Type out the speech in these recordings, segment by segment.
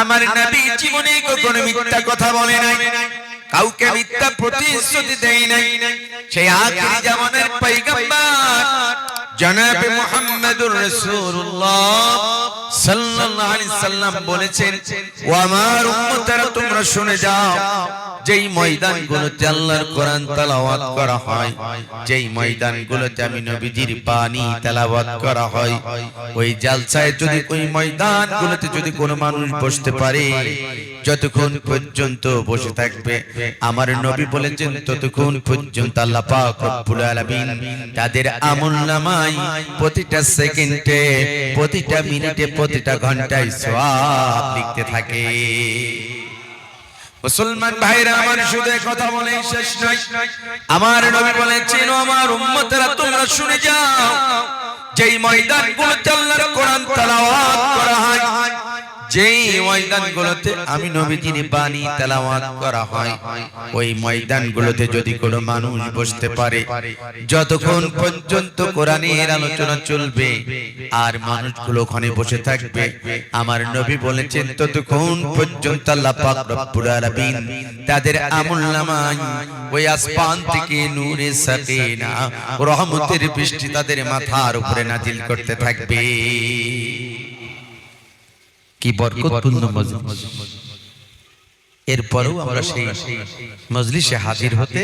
আমার নবী জীবনে কখনো মিথ্যা কথা বলে নাই। কাউকে মিথ্যা প্রতিশ্রুতি দেয় নাই। সেই আখিরি জামানের পয়গম্বর জনাবে মুহাম্মদুর রাসূলুল্লাহ সাল্লাল্লাহু আলাইহি সাল্লাম বলেছেন ও আমার উম্মতেরা তোমরা শুনে যাও যেই ময়দানগুলোতে আল্লাহর কোরআন তেলাওয়াত করা হয় যেই ময়দানগুলোতে আমি নবীজির বাণী তেলাওয়াত করা হয় ওই জালসায় যদি ওই ময়দানগুলোতে যদি কোনো মানুষ বসতে পারে যতক্ষণ পর্যন্ত বসে থাকবে আমার নবী বলেছেন ততক্ষণ পর্যন্ত আল্লাহ পাক রব্বুল আলামিন তাদের আমলনামায় প্রতিটা সেকেন্ডে, প্রতিটা মিনিটে, প্রতিটা ঘন্টায় সব লিখতে থাকে। মুসলমান ভাইরা, আমার শুধু কথা বলে শেষ নয়। আমার নবী বলেছেন, ও আমার উম্মতেরা, তোমরা শুনে যাও, যেই ময়দানগুলোতে আল্লাহর কোরআন তেলাওয়াত করা হয় যেই ময়দানগুলোতে আমি নবীজির বাণী তেলাওয়াত করা হয় ওই ময়দানগুলোতে যদি কোনো মানুষ বসতে পারে যতক্ষণ পর্যন্ত কোরআনের আলোচনা চলবে আর মানুষগুলো ওখানে বসে থাকবে আমার নবী বলেছেন ততক্ষণ পর্যন্ত আল্লাহ পাক রব্বুল আলামিন তাদের আমলনামায় ওই আসমান থেকে নূরে সাকিনা রহমতের বৃষ্টি তাদের মাথার উপরে নাজিল করতে থাকবে। কি বরকতপূর্ণ মজলিস। এরপরেও আমরা সেই মজলিসে হাজির হতে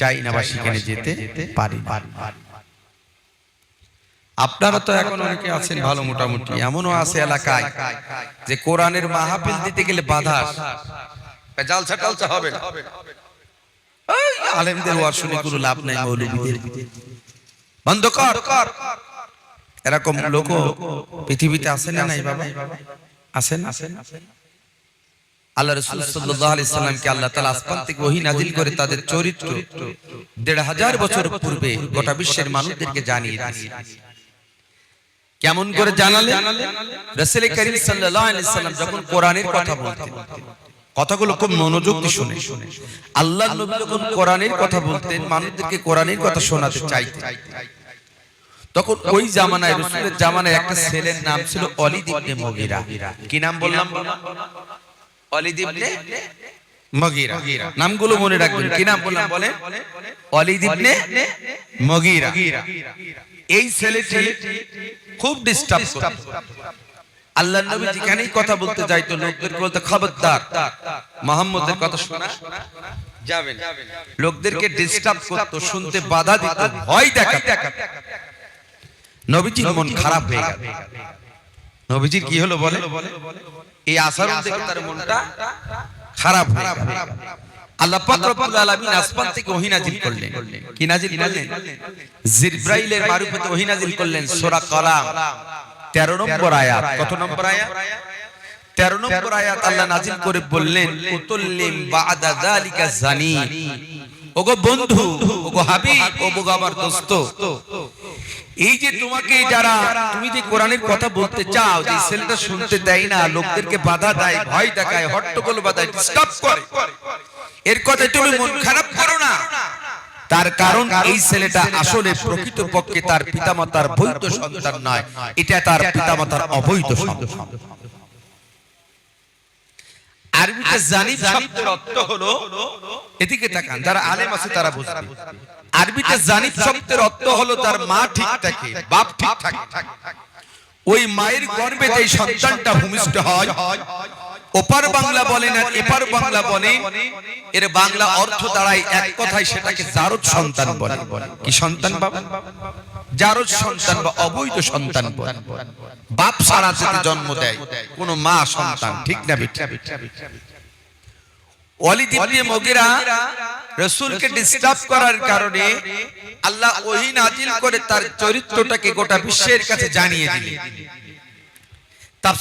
চাই না বা সেখানে যেতে পারি আপনারা তো এখন অনেকে আছেন ভালো মোটামুটি এমনও আছে এলাকায় যে কোরআনের মাহফিল দিতে গেলে বাধা। জালসা টালসা হবে। আলেমদের ওয়াজ শুনে কোনো লাভ নাই মৌলবীদের। বন্ধ কর। এরকম লোক পৃথিবীতে আছে না নাই বাবা। আছেন আছেন আল্লাহ রাসূল সাল্লাল্লাহু আলাইহি সাল্লামকে আল্লাহ তাআলা আসমান থেকে ওহী নাজিল করে তাদের চরিত্র দেড় হাজার বছর পূর্বে গোটা বিশ্বের মানুষদেরকে জানিয়ে দিয়েছেন কেমন করে রাসূল করিম সাল্লাম যখন কোরআনের কথা বলতেন কথাগুলো খুব মনোযোগ দিয়ে শুনে। আল্লাহর নবী যখন কোরআনের কথা বলতেন মানুষদেরকে কোরআনের কথা শোনাতে চাইতেন। তখন ওই জামানায় রসুলের জামানায় একটা ছেলের নাম ছিল অলিদ ইবনে মগিরা। কি নাম বললাম অলিদ ইবনে মগিরা। নামগুলো মনে রাখবেন। কি নাম বললাম? অলিদ ইবনে মগিরা। এই ছেলেটি খুব ডিস্টার্ব করত আল্লাহ নবী যেখানেই কথা বলতে যাইতো লোকদেরকে বলতে খবরদার। মোহাম্মদের কথা শোনা যাবেন লোকদেরকে ডিস্টার্ব করতো শুনতে বাধা দিত ভয় দেখা নবীজির মন খারাপ হয়ে গেল। নবীজির কি হলো বলে? এই আসার দেখে তার মনটা খারাপ হয়ে গেল। আল্লাহ পাক রব্বুল আলামিন আসমান থেকে ওহী নাজিল করলেন। কি নাজিল করলেন? জিবরাইলের মারফতে ওহী নাজিল করলেন সূরা কলাম। 13 নম্বর আয়াত। কত নম্বর আয়াত? 13 নম্বর আয়াত। আল্লাহ নাজিল করে বললেন কুতুল্লিম বাদা যালিকা জানি ওগো বন্ধু ওগো হাবিব ওগো আমার দোস্ত। এই যে তোমাকে যারা তুমি যে কোরআনের কথা বলতে চাও যে ছেলেটা শুনতে দেয় না লোকদেরকে বাধা দেয় ভয় দেখায় হট্টগোল বাধায় ডিস্টার্ব করে। এর কথায় তুমি মন খারাপ করো না। তার কারণ এই ছেলেটা আসলে প্রকৃত পক্ষে তার পিতামাতার বৈধ সন্তান নয়। এটা তার পিতামাতার অবৈধ সন্তান। আরবিতে জানিব শব্দের অর্থ হলো এদিকে তাকান যারা আলেম আছে তারা বুঝবে। আরবিতে জানিব শব্দের অর্থ হলো তার মা ঠিক থাকে বাপ ঠিক থাকে। ওই মায়ের গর্ভে যে সন্তানটা ভূমিষ্ঠ হয় ওপার বাংলা বলেন আর এপার বাংলা বলে এর বাংলা অর্থ দাঁড়ায় এক কথায় সেটাকে জারদ সন্তান বলে। কি সন্তান বাবা? জারদ সন্তান বা অবৈধ সন্তান বাপ সারা যদি জন্ম দেয়, কোন মা সন্তান, ঠিক না বিটা? তার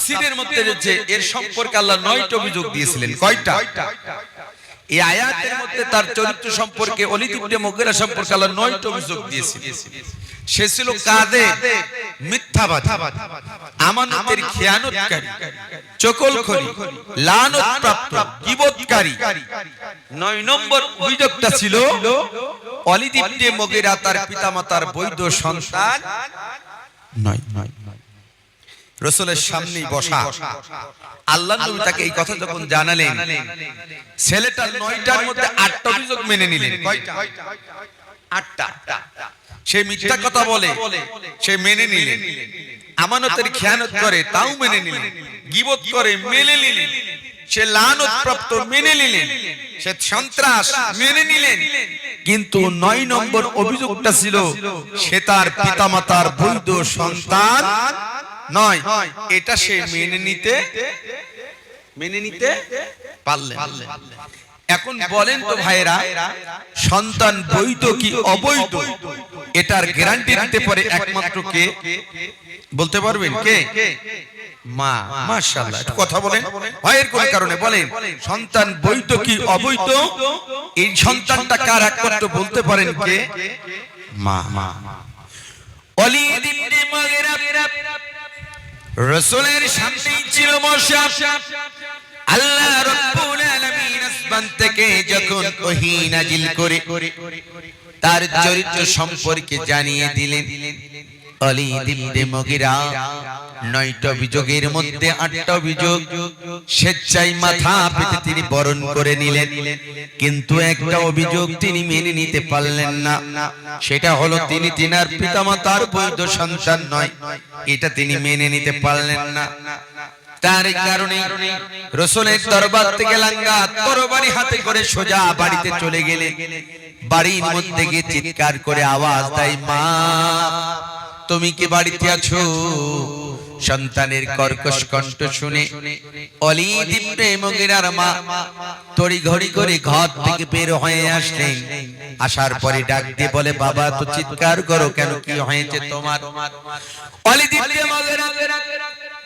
আয়াতের মধ্যে তার চরিত্র সম্পর্কে, ওয়ালিদ ইবনে মুগিরা সম্পর্কে আল্লাহ নয়টা অভিযোগ দিয়েছিলেন সে ছিল কাদে মিথ্যাবাদী। আমানতের খেয়ানতকারী চকলখড়ি লানত প্রাপ্ত গীবতকারী নয় নম্বর অভিযোগটা ছিল অলিদ ইবনে মুগিরা তার পিতামাতার বৈধ সন্তান। নয় নয় রসুলের সামনেই বসা। আল্লাহ নবী তাকে এই কথা যখন জানালেন ছেলেটা নয়টার মধ্যে আটটা অভিযোগ মেনে নিলেন। কয়টা? আটটা। সে মিথ্যা কথা বলে সে মেনে নিলেন। আমানতের খেয়ানত করে তাও মেনে নিলেন। গিবত করে মেনে নিলেন। সে লানত প্রাপ্ত মেনে নিলেন। সে সন্ত্রাস মেনে নিলেন। কিন্তু নয় নম্বর অভিযোগটা ছিল সে তার পিতামাতার বৈধ সন্তান নয়। এটা সে মেনে নিতে মেনে নিতে পারলেন। এখন বলেন তো ভাইরা সন্তান বৈধ কি অবৈধ? এটার গ্যারান্টি দিতে পারে একমাত্র কে? বলতে পারবেন কে? মা। মাশাআল্লাহ একটু কথা বলেন। ভয়ের কোন কারণে বলেন সন্তান বৈধ কি অবৈধ? এই সন্তানটা কার একমাত্র বলতে পারেন কে? মা মা ওয়ালিদ ইবনে মুগিরা রাসূলের সামনেই ছিল মশা আল্লাহ রাব্বুল থেকে যখন ওহি নাজিল করে তার চরিত্র সম্পর্কে জানিয়ে দিলেন। অলি দিল্লি মুগিরা। নয়টা অভিযোগের মধ্যে আটটা অভিযোগ স্বেচ্ছায় মাথা পেতে তিনি বরণ করে নিলেন। কিন্তু একটা অভিযোগ তিনি মেনে নিতে পারলেন না। সেটা হলো তিনি তিনার পিতামাতার বৈধ সন্তান নয়। এটা তিনি মেনে নিতে পারলেন না। তার কারণে দরবার থেকে লাঙ্গা তরবারি হাতে করে সোজা বাড়িতে চলে গেলে বাড়ির মধ্যে গিয়ে চিৎকার করে আওয়াজ দেয়, মা, তুমি কি বাড়িতে আছো? সন্তানের কর্কশ কণ্ঠ শুনে অলিদ ইবনে মুগিরার মা করে ঘর থেকে বের হয়ে আসলেন। আসার পরে ডাক দিয়ে বলে বাবা তো চিৎকার করো কেন? কি হয়েছে তোমার? অলিদ ইবনে মুগিরা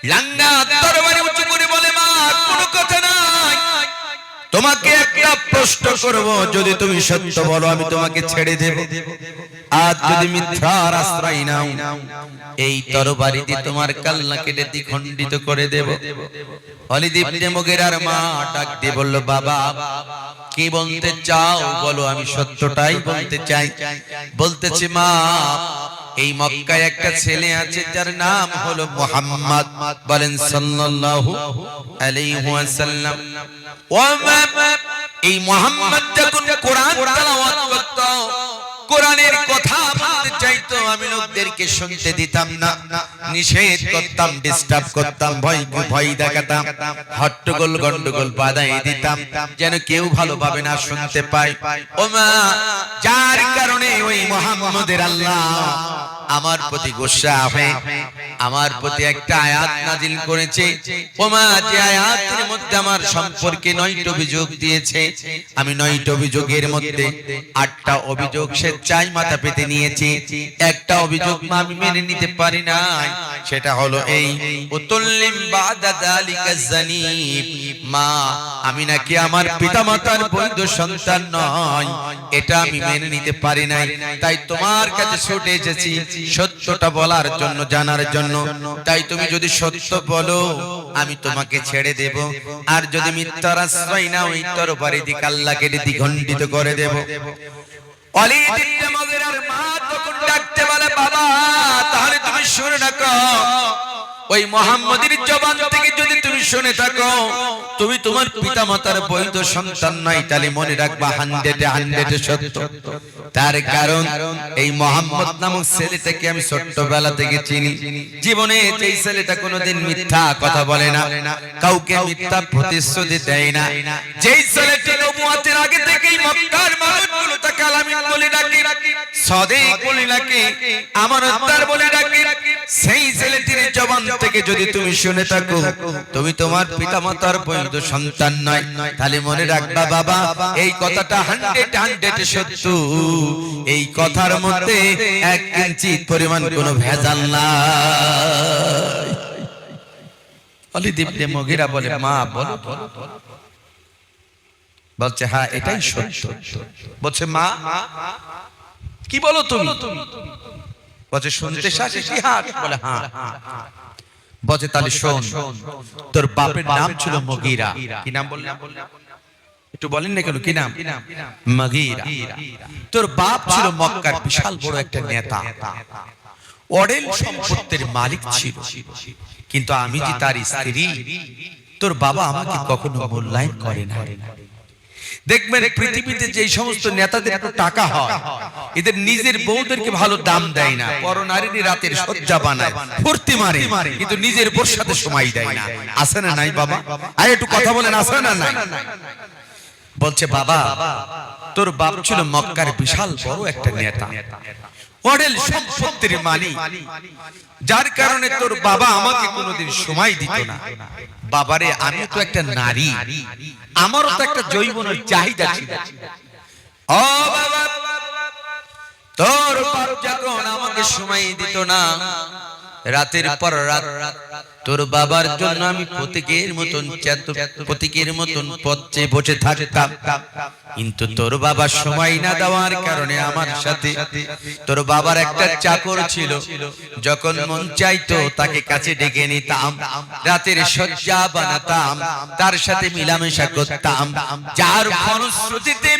লাঙ্গা তরবারি উঁচু করে বলে মা কোনো কথা নাই। তোমাকে একটা প্রশ্ন করব। যদি তুমি সত্য বলো আমি তোমাকে ছেড়ে দেব। আজ যদি মিথ্যার আশ্রয় নাও, এই তরবারি দিয়ে তোমার কাল্লা কেটে দ্বিখণ্ডিত করে দেব। হলিদীপ মুগেরার মা ডাক দিয়ে বলল, বাবা, কি বলতে চাও? বলো, আমি সত্যটাই বলতে চাই। বলতেছি, মা, এই মক্কায় একটা ছেলে আছে, যার নাম হলো মোহাম্মদ। বলেন, সাল্লাল্লাহু আলাইহি ওয়াসাল্লাম। ওয়া এই মোহাম্মদ যখন কোরআন তেলাওয়াত করত কোরআনের কথা বলতে চাইতো, আমি লোকদেরকে শুনতে দিতাম না। নিষেধ করতাম ডিস্টার্ব করতাম, ভয় ভয় দেখাতাম। হট্টগোল, গন্ডগোল বাধাই দিতাম, যেন কেউ ভালোভাবে না শুনতে পায়। ও মা যার কারণে ওই মোহাম্মদের আল্লাহ আমার প্রতি গোসা হয়ে আমার প্রতি একটা আয়াত নাজিল করেছে। ওমা আয়াতের মধ্যে আমার সম্পর্কে নয়টা অভিযোগ দিয়েছে। আমি নয়টা অভিযোগের মধ্যে আটটা অভিযোগ সে চাই মাথা পেতে নিয়েছে। একটা অভিযোগ আমি মেনে নিতে পারি না সেটা হলো এই উতুল্লিম বাদা যালিকা জানিব। মা, আমি নাকি আমার পিতামাতার বৈধ সন্তান নয়। এটা আমি মেনে নিতে পারি নাই। তাই তোমার কাছে ছুটে এসেছি। সত্যটা বলার জন্য, জানার জন্য। তাই তুমি যদি সত্য বলো, আমি তোমাকে ছেড়ে দেব। আর যদি মিথ্যার আশ্রয় না ওই তরবারি দিকে আল্লাহকে দ্বিখণ্ডিত করে দেব। বাবা, তাহলে তুমি শুনে রাখো, ওই মোহাম্মদের জবান থেকে যদি শুনে থাকো। তুমি তোমার পিতা মাতার বৈধ সন্তান নাই তাহলে মনে রাখবা হান্ড্রেডে হান্ড্রেডে সত্য। তার কারণ এই মোহাম্মদ নামক ছেলেটাকে আমি ছোট্টবেলা থেকে চিনি। জীবনে এই ছেলেটা কোনোদিন মিথ্যা কথা বলে না কাউকে মিথ্যা প্রতিশ্রুতি দেয় না। যেই ছেলেটি নবুয়াতের বলে ডাকে সদেক বলে ডাকে আমানতদার বলে ডাকে সেই ছেলেটির জবান থেকে যদি তুমি শুনে থাকো তুমি তোমার পিতামাতার বৈধ সন্তান নয়। তাহলে মনে রাখবা বাবা এই কথাটা হান্ড্রেড হান্ড্রেড সত্য। এই কথার মধ্যে এক ইঞ্চি পরিমাণ কোনো ভেজাল নাই। অলি দীপ্তে মগিরা বলে মা বলো, বলো। বলছে হ্যাঁ এটাই সত্য। বলছে মা কি বলো তুমি? বলছে শুনতে শাসি কি হাট বলে হ্যাঁ। বলছে তাহলে শোন তোর বাপের নাম ছিল মগিরা। কি নাম বললাম? একটু বলেন না কেন কি নাম? মগিরা। তোর বাপ ছিল মক্কার বিশাল বড় একটা নেতা। অডেল সম্পত্তির মালিক ছিল। কিন্তু আমি যে তার স্ত্রী? তোর বাবা আমাকে কখনো মূল্যায়ন করে না দেখবেন পৃথিবীতে যে সমস্ত নেতাদের একটু টাকা হয় এদের নিজের বউদেরকে ভালো দাম দেয় না। পরনারীর রাতের সজ্জা বানায় ফুর্তি মারে কিন্তু নিজের বোর সাথে সময় দেয় না। আসে না। নাই বাবা? আর একটু কথা বলেন আসে না নাই। বলছে বাবা তোর বাপ ছিল মক্কার বিশাল বড় একটা নেতা। অডেল সম্পত্তির মালিক। যার কারণে তোর বাবা আমাকে কোনোদিন সময় দিত না। বাবারে আমি তো একটা নারী। আমারও তো একটা জৈবনের চাহিদা ছিল। ও বাবা তোর বাপ যখন আমাকে সময় দিত না রাতের পর রাত। তোর বাবার জন্য আমি প্রতীকের মতন চেত- প্রতীকের মতন পথে বসে থাকতাম। কিন্তু তোর বাবা সময় না দেওয়ার কারণে আমার সাথে তোর বাবার একটা চাকর ছিল। যখন মন চাইতো তাকে কাছে ডেকে নিতাম। রাতের শয্যা বানাতাম। তার সাথে মিলামেশা করতাম। যার ফলশ্রুতিতে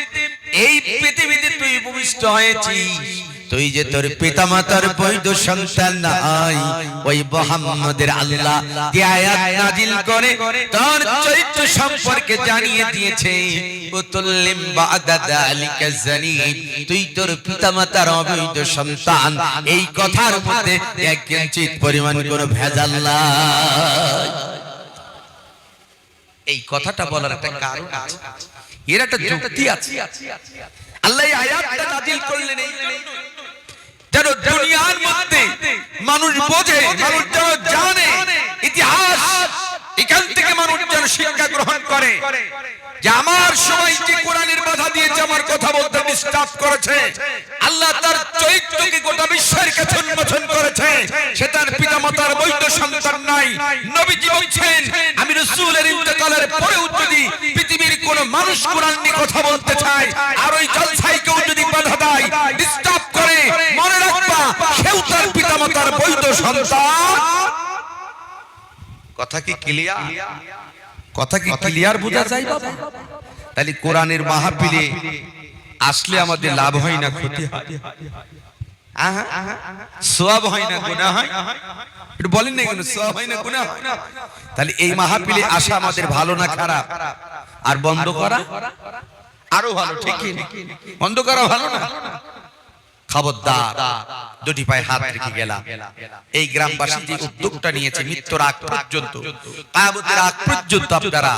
এই পৃথিবীতে তুই ভূমিষ্ঠ হয়েছিস। তুই যে তোর পিতা মাতার বৈধ সন্তান নাই ওই মোহাম্মদের আল্লাহ আয়াত নাজিল করে, তার চরিত্র সম্পর্কে জানিয়ে দিয়েছে। উতুল্লিম বাদা যালিকা জানিব তুই তোর পিতা মাতার অবৈধ সন্তান। এই কথার মধ্যে এক কিঞ্চিত পরিমাণ কোনো ভেজাল নাই। এই কথাটা বলার একটা কারণ আছে। এর একটা যুক্তি আছে। আল্লাহ আয়াতটা নাজিল করলেন এই জন্য যেন দুনিয়ার মধ্যে মানুষ বোঝে, মানুষ যেন জানে, ইতিহাস এখান থেকে মানুষ যেন শিক্ষা গ্রহণ করে। আমার সময় যে কোরআনের বাধা দিয়েছে, আমার কথা বলতে ডিস্টার্ব করেছে। আল্লাহ তার চরিত্রকে গোটা বিশ্বের কাছে উন্মোচন করেছে। সে তার পিতামাতার বৈধ সন্তান নাই। নবীজি বলছেন, আমি রাসূলের ইন্তেকালের পরেও যদি পৃথিবীর কোন মানুষ কোরআন নিয়ে কথা বলতে চায় সন্তান। কথা কি ক্লিয়ার কথা কি ক্লিয়ার বোঝা যায় বাবা? তাহলে কোরআনের মাহফিলে আসলে আমাদের লাভ হয় না ক্ষতি হয়? সোয়াব হয় না হয়? একটু বলেন না কেন সোয়াব হয় না গুনাহ হয়? তাহলে এই আসা আমাদের ভালো না খারাপ? আর বন্ধ করা? আরও ভালো ঠিক বন্ধ করা ভালো না? খবরদার। দুটি পায়ে হাত রেখে গেলাম। এই গ্রামবাসী যে উদ্যোগটা নিয়েছে মৃত্যুর আগ পর্যন্ত কায়ামতের আগ পর্যন্ত আপনারা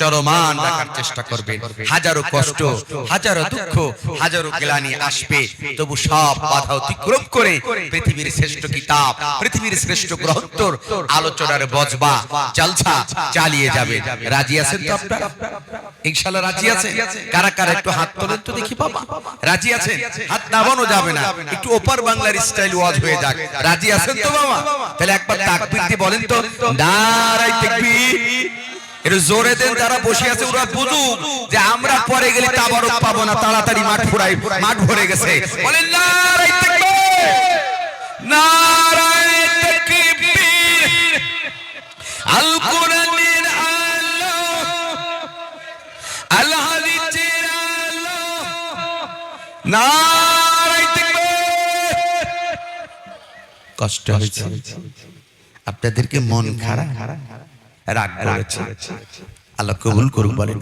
চরমান রাখার চেষ্টা করবেন। হাজারো কষ্ট হাজারো দুঃখ হাজারো গ্লানি আসবে। তবু সব বাধা অতিক্রম করে পৃথিবীর শ্রেষ্ঠ কিতাব পৃথিবীর শ্রেষ্ঠ গ্রন্থর আলোচনার বজবা জালসা চালিয়ে যাবে। রাজি আছেন তো আপনারা? ইনশাআল্লাহ রাজি আছেন। কারা কারা একটু হাত তোলেন তো দেখি বাবা। রাজি আছেন? হাত নামানো যাবে। না। একটু ওপার বাংলার স্টাইল ওয়াজ হয়ে যাক। রাজি আছেন তো বাবা তাহলে একবার তাকবীর দিয়ে বলেন তো। নারাই তাকবীর। একটু জোরে দেন যারা বসে আছে, ওরা বুঝুক যে আমরা পরে গেলে তাবারক পাবো না, তাড়াতাড়ি মাঠ ফুরাই মাঠ ভরে গেছে। বলেন নারাই তাকবীর! নারাই তাকবীর! আল কোরআনের আলো আল হাদিসের আলো নারাই কষ্ট হয়েছে। আপনাদেরকে মন খারাপ? রাগ করেছে। আল্লাহ কবুল করুন বলেন।